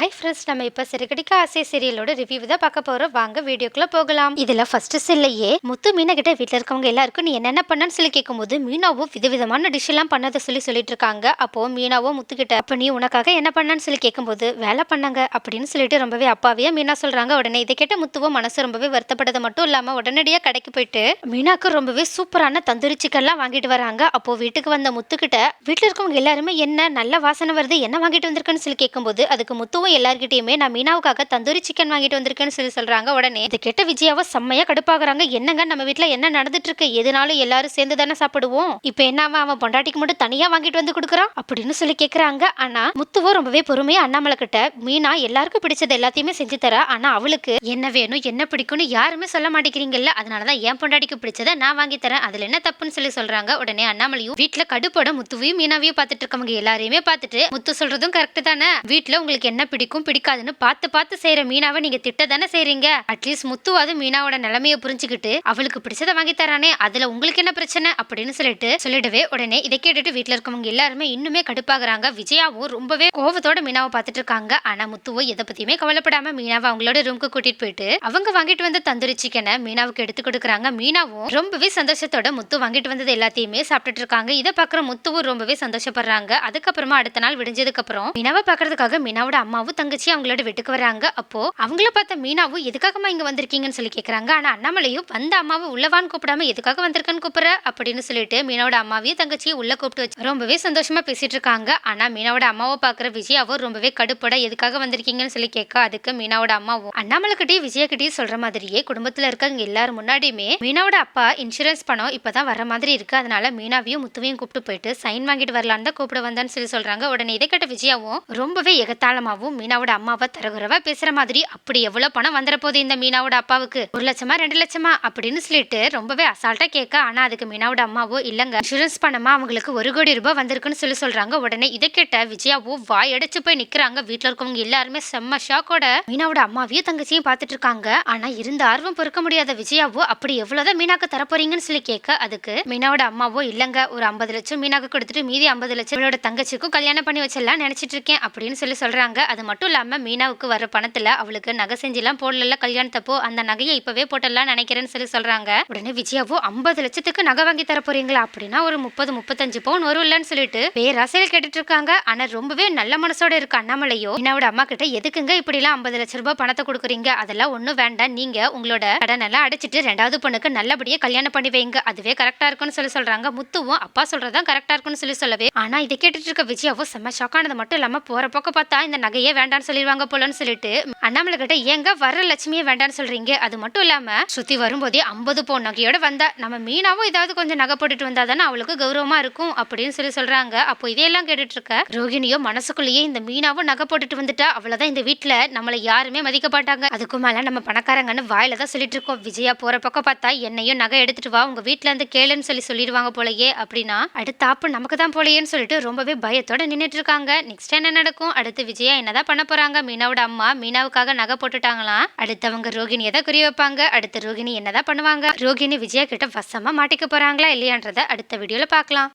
Hi friends நம்ம இப்போ சிறுகடிக்க ஆசை சீரியலோட ரிவ்யூ தான் பார்க்க போகிறோம் வாங்க வீடியோக்குள்ள போகலாம். இதில் ஃபர்ஸ்ட் சில்லையே முத்து மீனா கிட்ட வீட்டில் இருக்கவங்க எல்லாருக்கும் நீ என்னென்ன பண்ணன்னு சொல்லி கேட்கும்போது மீனாவும் விதவிதமான டிஷ் எல்லாம் பண்ணதை சொல்லி சொல்லிட்டு இருக்காங்க. அப்போ மீனாவும் முத்து கிட்ட அப்போ நீ உனக்காக என்ன பண்ணான்னு சொல்லி கேட்கும்போது வேலை பண்ணாங்க அப்படின்னு சொல்லிட்டு ரொம்பவே அப்பாவியா மீனா சொல்றாங்க. உடனே இதை கேட்ட முத்துவும் மனசு ரொம்பவே வருத்தப்பட்டது மட்டும் இல்லாமல் உடனடியாக கடைக்கு போயிட்டு மீனாக்கு ரொம்பவே சூப்பரான தந்தூரி சிக்கன்லாம் வாங்கிட்டு வராங்க. அப்போ வீட்டுக்கு வந்த முத்துக்கிட்ட வீட்டில் இருக்கவங்க எல்லாருமே என்ன நல்ல வாசனை வருது என்ன வாங்கிட்டு வந்திருக்குன்னு சொல்லி கேட்கும்போது அதுக்கு முத்துவும் எல்லார்கிட்டயுமே நான் மீனாவுக்காக தந்தூரி சிக்கன் வாங்கிட்டு வந்திருக்கேன்னு சொல்லி சொல்றாங்க. உடனே இது கெட்ட விஜயாவை செம்மையா கடுப்பாகிறாங்க. என்னங்க நம்ம வீட்டில் என்ன நடந்துட்டு இருக்கு எதுனாலும் எல்லாரும் சேர்ந்து தானே சாப்பிடுவோம். இப்போ என்ன அவன் அவன் பொண்டாட்டிக்கு மட்டும் தனியா வாங்கிட்டு வந்து கொடுக்குறான்? அப்படின்னு சொல்லி கேக்குறாங்க. ஆனா முத்துவோ ரொம்பவே பொறுமையா அண்ணாமலை கிட்ட மீனா எல்லாருக்கும் பிடிச்சது எல்லாத்தையுமே செஞ்சு தரா. ஆனா அவளுக்கு என்ன வேணும் என்ன பிடிக்கும்னு யாருமே சொல்ல மாட்டேங்கிறீங்கல்ல. அதனாலதான் என் பொண்டாட்டிக்கு பிடிச்சதை நான் வாங்கி தரேன். அதுல என்ன தப்புன்னு சொல்லி சொல்றாங்க. உடனே அண்ணாமலையும் வீட்டில் கடுப்போட முத்துவையும் மீனாவையும் பார்த்துட்டு இருக்கவங்க எல்லாரையுமே பார்த்துட்டு முத்து சொல்றதும் கரெக்ட் தானே? வீட்டில் உங்களுக்கு என்ன பிடிக்கும்? பிடிக்கும் பிடிக்காதுன்னு பார்த்து பார்த்து செய்யற மீனாவை நீங்க திட்ட தானே செய்றீங்க? அட்லீஸ்ட் முத்துவாது மீனாவோட நிலைமைய புரிஞ்சுக்கிட்டு அவளுக்கு பிடிச்சதை வாங்கி தரானே அதுல உங்களுக்கு என்ன பிரச்சனை? அப்படின்னு சொல்லிட்டு சொல்லிடவே உடனே இதை கேட்டுட்டு வீட்டுல இருக்கவங்க எல்லாருமே இன்னுமே கடுப்பாகிறாங்க. விஜயாவும் ரொம்பவே கோவத்தோட மீனாவை பார்த்துட்டு இருக்காங்க. ஆனா முத்துவோ எதை பத்தியுமே கவலைப்படாம மீனாவை அவங்களோட ரூமுக்கு கூட்டிட்டு போயிட்டு அவங்க வாங்கிட்டு வந்த தந்தூரி சிக்கனை மீனாவுக்கு எடுத்து கொடுக்குறாங்க. மீனாவும் ரொம்பவே சந்தோஷத்தோட முத்து வாங்கிட்டு வந்தது எல்லாத்தையுமே சாப்பிட்டுட்டு இருக்காங்க. இதை பாக்குற முத்துவும் ரொம்பவே சந்தோஷப்படுறாங்க. அதுக்கப்புறமா அடுத்த நாள் விடிஞ்சதுக்கு அப்புறம் மீனாவை பாக்குறதுக்காக மீனாவோட அம்மாவும் தங்கச்சி அவங்களோட வீட்டுக்கு வராங்க. அப்போ அவங்கள பார்த்த மீனாவும் எதுக்காகமா இங்க வந்திருக்கீங்கன்னு சொல்லி கேக்குறாங்க. ஆனா அண்ணாமலையும் வந்த அம்மாவை உள்ளவான்னு கூப்பிடாம எதுக்காக வந்திருக்கன்னு கூப்பிடுற? அப்படின்னு சொல்லிட்டு மீனாவோட அம்மாவையும் தங்கச்சியும் உள்ள கூப்பிட்டு வச்சு ரொம்பவே சந்தோஷமா பேசிட்டு இருக்காங்க. ஆனா மீனாவோட அம்மாவை பாக்குற விஜயாவும் ரொம்பவே கடுப்பட எதுக்காக வந்திருக்கீங்கன்னு சொல்லி கேட்க அதுக்கு மீனாவோட அம்மாவும் அண்ணாமலை கிட்டயும் விஜயா சொல்ற மாதிரியே குடும்பத்துல இருக்கவங்க எல்லாரும் முன்னாடியுமே மீனாவோட அப்பா இன்சூரன்ஸ் பணம் இப்பதான் வர மாதிரி இருக்கு. அதனால மீனாவையும் முத்துவையும் கூப்பிட்டு போயிட்டு சைன் வாங்கிட்டு வரலான்னு தான் கூப்பிட வந்தான்னு சொல்லி சொல்றாங்க. உடனே இதை கேட்ட விஜயாவும் ரொம்பவே எகத்தாளமாவும் மீனாவோட அம்மாவை தரகுறவா பேசுற மாதிரி அப்படி எவ்வளவு பணம் வந்துட போகுது இந்த மீனாவோட அப்பாவுக்கு? ஒரு லட்சமா ரெண்டு லட்சமா? அப்படின்னு சொல்லிட்டு ரொம்பவே அசால்ட்டா கேட்க ஆனா அதுக்கு மீனாவோட அம்மாவோ இல்லங்க. இன்சூரன்ஸ் பணமா அவங்களுக்கு ஒரு கோடி ரூபாய் வந்திருக்குன்னு சொல்லி சொல்றாங்க. உடனே இதை கேட்ட விஜயாவோ வாய் அடைச்சு போய் நிக்கிறாங்க. வீட்டுல இருக்கவங்க எல்லாருமே செம்ம ஷாக்கோட மீனாவோட அம்மாவையும் தங்கச்சியும் பார்த்துட்டு இருக்காங்க. ஆனா இருந்த ஆர்வம் பொறுக்க முடியாத விஜயாவோ அப்படி எவ்வளவுதான் மீனாக்கு தரப்போறீங்கன்னு சொல்லி கேட்க அதுக்கு மீனாவோட அம்மாவோ இல்லங்க. ஒரு ஐம்பது லட்சம் மீனாக்கு கொடுத்துட்டு மீதி ஐம்பது லட்சம் இவளோட தங்கச்சிக்கும் கல்யாணம் பண்ணி வச்சிடலாம் நினைச்சிட்டு இருக்கேன் அப்படின்னு சொல்லி சொல்றாங்க. அது மட்டும் இல்லாமல் மீனாவுக்கு வர பணத்தில் அவளுக்கு நகை செஞ்செல்லாம் போடல கல்யாணத்தப்போ. அந்த நகையை இப்போவே போட்டலாம் நினைக்கிறேன்னு சொல்லி சொல்கிறாங்க உடனே விஜயாவோ ஐம்பது லட்சத்துக்கு நகை வாங்கி தர போறீங்களா? அப்படின்னா ஒரு முப்பது முப்பத்தஞ்சு பவுன் வரும்லன்னு சொல்லிட்டு பேராசையில் கேட்டுட்டு இருக்காங்க ஆனால் ரொம்பவே நல்ல மனசோட இருக்க அண்ணாமலையோ என்னோட அம்மா கிட்ட எதுக்குங்க இப்படிலாம் ஐம்பது லட்ச ரூபாய் பணத்தை கொடுக்குறீங்க? அதெல்லாம் ஒன்றும் வேண்டாம். நீங்க உங்களோட கடன் எல்லாம் அடைச்சிட்டு ரெண்டாவது பொண்ணுக்கு நல்லபடியாக கல்யாணம் பண்ணி வைங்க. அதுவே கரெக்டா இருக்கும்னு சொல்லி சொல்றாங்க. முத்துவும் அப்பா சொல்றதான் கரெக்டா இருக்கும்னு சொல்லி சொல்லவே. ஆனா இதை கேட்டுட்டு இருக்க விஜயாவோ செம்ம ஷாக்கானது மட்டும் இல்லாம போற பக்கம் பார்த்தா இந்த நகையை வேண்டாம்னு சொல்லிடுவாங்க போலன்னு சொல்லிட்டு அண்ணாமலை கிட்ட ஏங்க வர லட்சுமியே வேண்டாம்னு சொல்றீங்க. அது மட்டும் இல்லாம சுத்தி வரும்போதே ஐம்பது பவுன் நகையோட வந்தா நம்ம மீனாவும் ஏதாவது கொஞ்சம் நகை போட்டுட்டு வந்தா தானே அவளுக்கு கௌரவமா இருக்கும் அப்படின்னு சொல்லி சொல்றாங்க. அப்போ இதையெல்லாம் கேட்டுட்டு இருக்க ரோகிணியோ மனசுக்குள்ளேயே இந்த மீனாவும் நகை போட்டுட்டு வந்துட்டா அவ்வளவுதான் இந்த வீட்டுல நம்மளை யாருமே மதிக்க மாட்டாங்க அதுக்கு மேல நம்ம பணக்காரங்கன்னு வாயில தான் சொல்லிட்டு இருக்கோம் விஜயா போற பக்கம் பார்த்தா என்னையும் நகை எடுத்துட்டு வா உங்க வீட்டுல இருந்து கேளுன்னு சொல்லி சொல்லிடுவாங்க போலயே அப்படின்னா அடுத்த ஆப்பு நமக்கு தான் போலயேன்னு சொல்லிட்டு ரொம்பவே பயத்தோட நின்றுட்டு இருக்காங்க நெக்ஸ்ட் என்ன நடக்கும்? அடுத்து விஜயா என்னதான் பண்ண போறாங்க? மீனாவோட அம்மா மீனாவுக்கு அவங்களுக்காக நகை போட்டுட்டாங்களாம் அடுத்தவங்க ரோகிணியை தான் குறி வைப்பாங்க? அடுத்த ரோகிணி என்னதான் பண்ணுவாங்க? ரோகிணி விஜயா கிட்ட வசமா மாட்டிக்க போறாங்களா இல்லையான்றத அடுத்த வீடியோல பார்க்கலாம்.